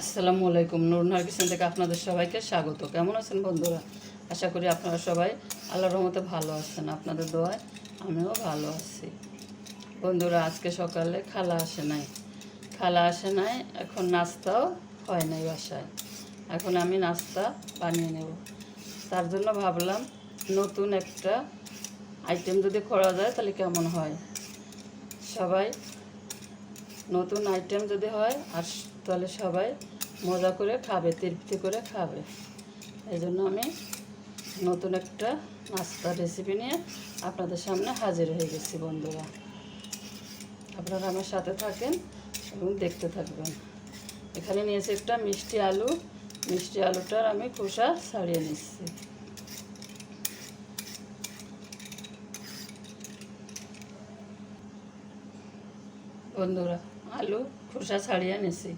আসসালামু আলাইকুম। নুরনার কিচেন থেকে আপনাদের সবাইকে স্বাগত। কেমন আছেন বন্ধুরা? আশা করি আপনারা সবাই আল্লাহর রহমতে ভালো আছেন, আপনাদের দোয়ায় আমিও ভালো আছি। বন্ধুরা, আজকে সকালে খালা আসে নাই। খালা আসে নাই, এখন নাস্তাও হয় নাই বাসায়। এখন আমি নাস্তা বানিয়ে নেব। তার জন্য ভাবলাম নতুন একটা আইটেম যদি করা যায় তাহলে কেমন হয়? সবাই, নতুন আইটেম যদি হয় আর তাহলে সবাই মজা করে খাবে, তৃপ্তি করে খাবে। এই জন্য আমি নতুন একটা নাস্তার রেসিপি নিয়ে আপনাদের সামনে হাজির হয়ে গেছি বন্ধুরা। আপনারা আমার সাথে থাকেন এবং দেখতে থাকবেন। এখানে নিয়েছি একটা মিষ্টি আলু। মিষ্টি আলুটার আমি খোসা ছাড়িয়ে নিচ্ছি। বন্ধুরা, আলু খোসা ছাড়িয়ে নিছি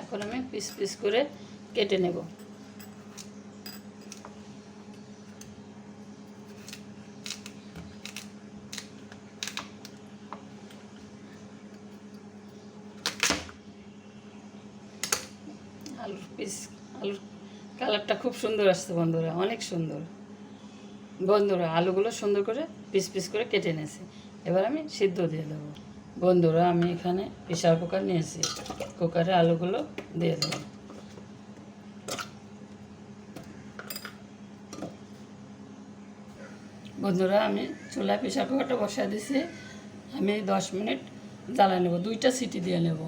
এখন আমি পিস পিস করে কেটে নেব। আলুর পিস, আলুর কালারটা খুব সুন্দর আসছে বন্ধুরা, অনেক সুন্দর। বন্ধুরা, আলুগুলো সুন্দর করে পিস পিস করে কেটে নিয়েছি। এবার আমি সিদ্ধ দিয়ে দেবো। বন্ধুরা, আমি এখানে প্রেশার কুকার নিয়েছি। কুকারে আলুগুলো দিয়ে দেবো। বন্ধুরা, আমি চুলায় প্রেশার কুকারটা বসায় দিছি আমি দশ মিনিট জ্বালায় নেব। দুইটা সিটি দিয়ে নেব।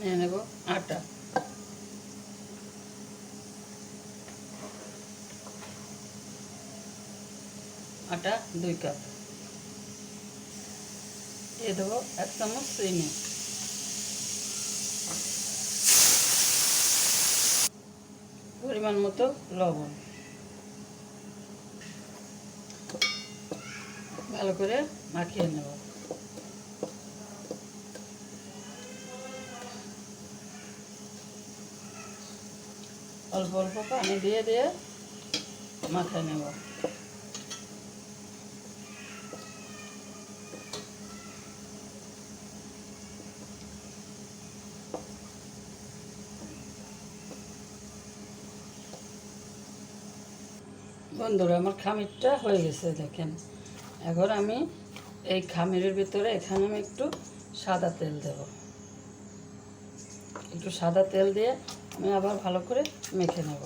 নিয়ে নেব আটা। আটা দুই কাপ। দিয়ে দেবো এক চামচ চিনি। পরিমাণ মতো লবণ। ভালো করে মাখিয়ে নেব। অল্প অল্প পানি দিয়ে দিয়ে মাখিয়ে নেব। বন্ধুরা আমার খামিরটা হয়ে গেছে, দেখেন। এখন আমি এই খামিরের ভিতরে এখানে আমি একটু সাদা তেল দেব। একটু সাদা তেল দিয়ে আমি আবার ভালো করে মেখে নেব।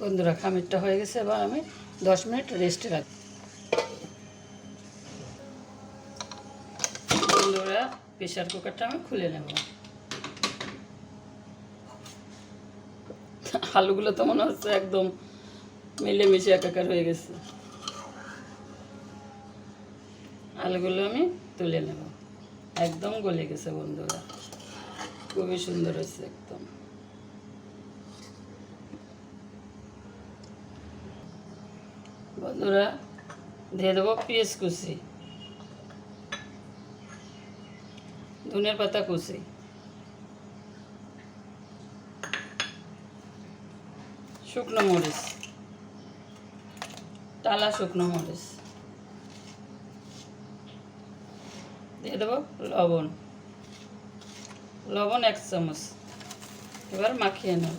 বন্ধুরা, খামিরটা হয়ে গেছে, এবার আমি দশ মিনিট রেস্টে রাখি বন্ধুরা প্রেশার কুকারটা আমি খুলে নেব। আলুগুলো তো মনে হচ্ছে একদম মিলেমিশে একাকার হয়ে গেছে। আলুগুলো আমি তুলে নেব। একদম গলে গেছে বন্ধুরা। খুবই সুন্দর হয়েছে একদম। বন্ধুরা, দিয়ে দেবো পেঁয়াজ কুচি। ধনের পাতা কষে শুকনো মরিচ। টালা শুকনো মরিচ। দিয়ে দেবো লবণ। লবণ এক চামচ। এবার মাখিয়ে নেব।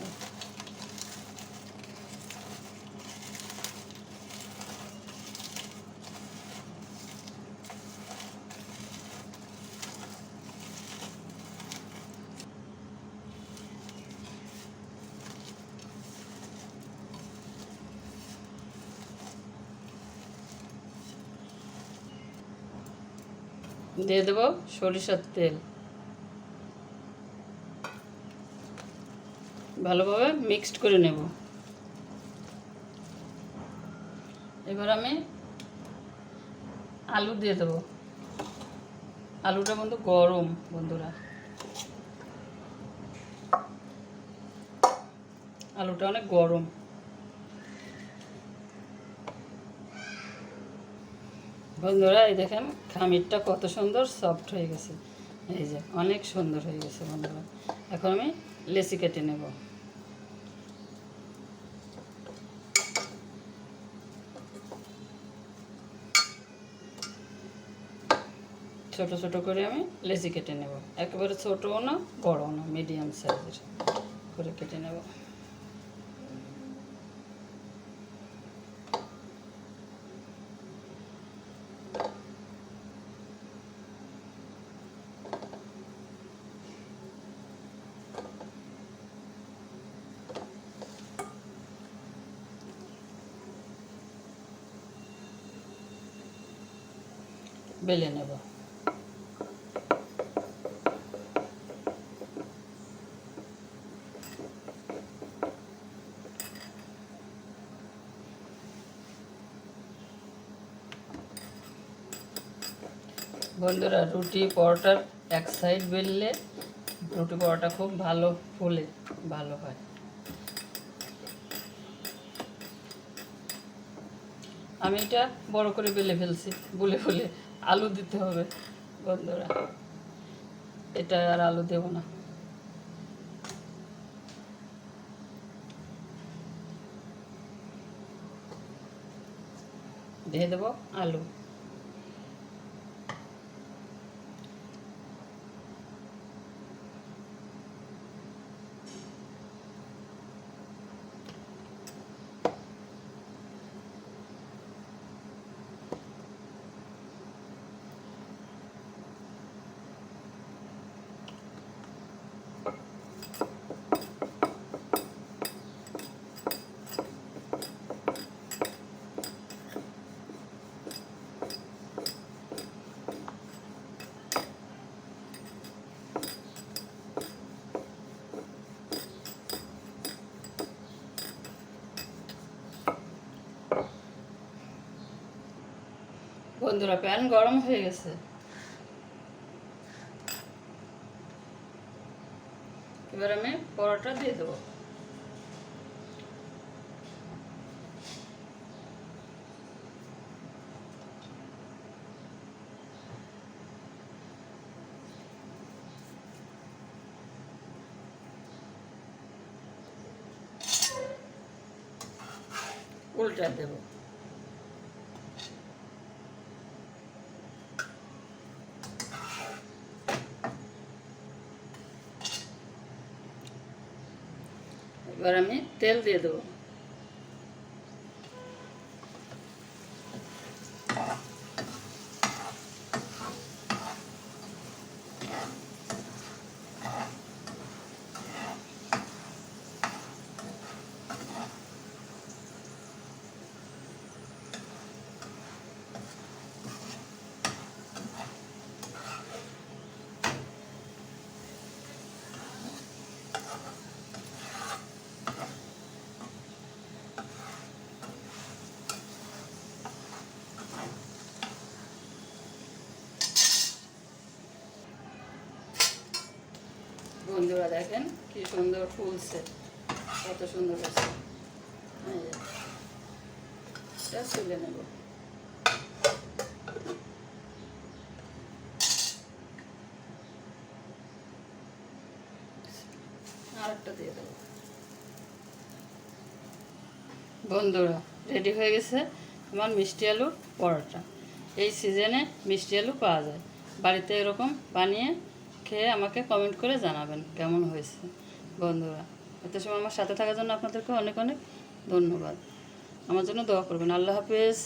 দিয়ে দেবো সরিষার তেল। ভালোভাবে মিক্সড করে নেব। এবার আমি আলু দিয়ে দেবো। আলুটা বন্ধু গরম, বন্ধুরা। আলুটা অনেক গরম। বন্ধুরা, এই দেখেন খামিরটা কত সুন্দর সফট হয়ে গেছে। এই যে, অনেক সুন্দর হয়ে গেছে বন্ধুরা। এখন আমি লেসি কেটে নেব। ছোট ছোট করে আমি লেসি কেটে নেব। একেবারে ছোটও না, বড়ও না মিডিয়াম সাইজের করে কেটে নেব। বেলে নেব। বন্ধুরা, রুটি পরোটার এক সাইড বেললে রুটি পরোটা খুব ভালো ফুলে, ভালো হয়। আমি এটা বড় করে বেলে ফেলছি, বলে বলে। আলু দিতে হবে বন্ধুরা। এটা আর আলু দেব না। দিয়ে দেবো আলু। বন্ধুরা প্যান গরম হয়ে গেছে। এবার আমি পরোটা দিয়ে দেবো। উল্টা দেবো। এবার আমি তেল দিয়ে দেবো বন্ধুরা দেখেন, কি সুন্দর ফুলছে কত সুন্দর এটা তুলে নেব। বন্ধুরা রেডি হয়ে গেছে আমার মিষ্টি আলুর পরোটা। এই সিজনে মিষ্টি আলু পাওয়া যায়। বাড়িতে এরকম বানিয়ে খেয়ে আমাকে কমেন্ট করে জানাবেন কেমন হয়েছে বন্ধুরা। এত সময় আমার সাথে থাকার জন্য আপনাদেরকে অনেক অনেক ধন্যবাদ। আমার জন্য দোয়া করবেন। আল্লাহ হাফেজ।